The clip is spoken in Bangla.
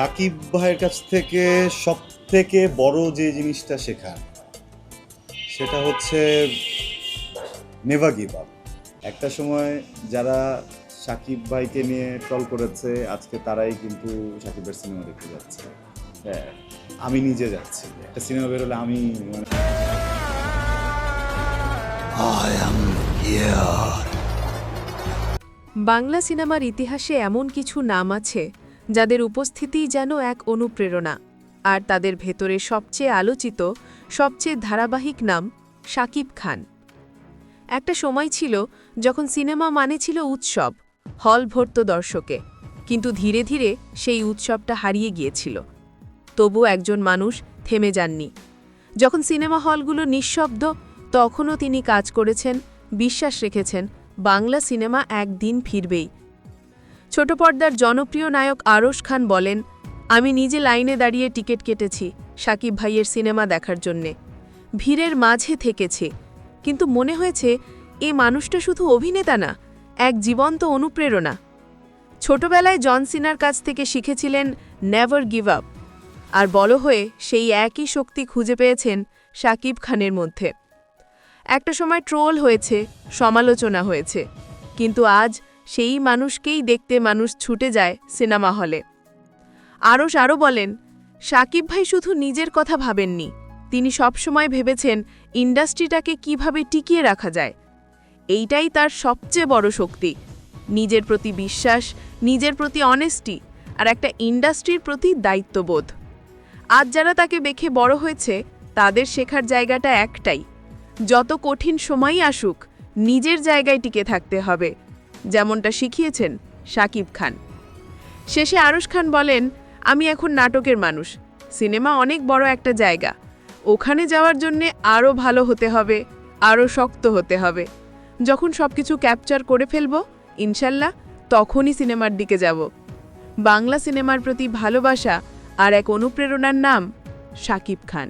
সাকিব ভাইয়ের কাছ থেকে সব থেকে বড় যে জিনিসটা শেখার সেটা হচ্ছে নেভার গিভ আপ। একটা সময় যারা সাকিব ভাইকে নিয়ে ট্রল করেছে আজকে তারাই কিন্তু সাকিবের সিনেমা দেখতে যাচ্ছে। হ্যাঁ আমি নিজে যাচ্ছি। একটা সিনেমা বেরোলে আমি মানে বাংলা সিনেমার ইতিহাসে এমন কিছু নাম আছে যাদের উপস্থিতিই যেন এক অনুপ্রেরণা। আর তাদের ভেতরে সবচেয়ে আলোচিত, সবচেয়ে ধারাবাহিক নাম সাকিব খান। একটা সময় ছিল যখন সিনেমা মানে ছিল উৎসব, হল ভর্ত দর্শকে। কিন্তু ধীরে ধীরে সেই উৎসবটা হারিয়ে গিয়েছিল। তবু একজন মানুষ থেমে যাননি। যখন সিনেমা হলগুলো নিঃশব্দ, তখনও তিনি কাজ করেছেন, বিশ্বাস রেখেছেন, বাংলা সিনেমা একদিন ফিরবেই। ছোট পর্দার জনপ্রিয় নায়ক আরশ খান বলেন, আমি নিজে লাইনে দাঁড়িয়ে টিকিট কেটেছি সাকিব ভাইয়ের সিনেমা দেখার জন্যে। ভিড়ের মাঝে থেকেছি। কিন্তু মনে হয়েছে, এ মানুষটা শুধু অভিনেতা না, এক জীবন্ত অনুপ্রেরণা। ছোটবেলায় জন সিনার কাছ থেকে শিখেছিলেন, নেভার গিভ আপ। আর বড় হয়ে সেই একই শক্তি খুঁজে পেয়েছেন শাকিব খানের মধ্যে। একটা সময় ট্রোল হয়েছে, সমালোচনা হয়েছে। কিন্তু আজ সেই মানুষকেই দেখতে মানুষ ছুটে যায় সিনেমা হলে। আরশ আরও বলেন, সাকিব ভাই শুধু নিজের কথা ভাবেননি। তিনি সবসময় ভেবেছেন ইন্ডাস্ট্রিটাকে কীভাবে টিকিয়ে রাখা যায়। এইটাই তার সবচেয়ে বড় শক্তি। নিজের প্রতি বিশ্বাস, নিজের প্রতি অনেস্টি আর একটা ইন্ডাস্ট্রির প্রতি দায়িত্ববোধ। আজ যারা তাকে দেখে বড় হয়েছে, তাদের শেখার জায়গাটা একটাই। যত কঠিন সময়ই আসুক, নিজের জায়গায় টিকে থাকতে হবে। যেমনটা শিখিয়েছেন শাকিব খান। শেষে আরশ খান বলেন, আমি এখন নাটকের মানুষ। সিনেমা অনেক বড় একটা জায়গা। ওখানে যাওয়ার জন্যে আরও ভালো হতে হবে আরও শক্ত হতে হবে। যখন সব কিছু ক্যাপচার করে ফেলব, ইনশাল্লাহ তখনই সিনেমার দিকে যাব। বাংলা সিনেমার প্রতি ভালোবাসা আর এক অনুপ্রেরণার নাম শাকিব খান।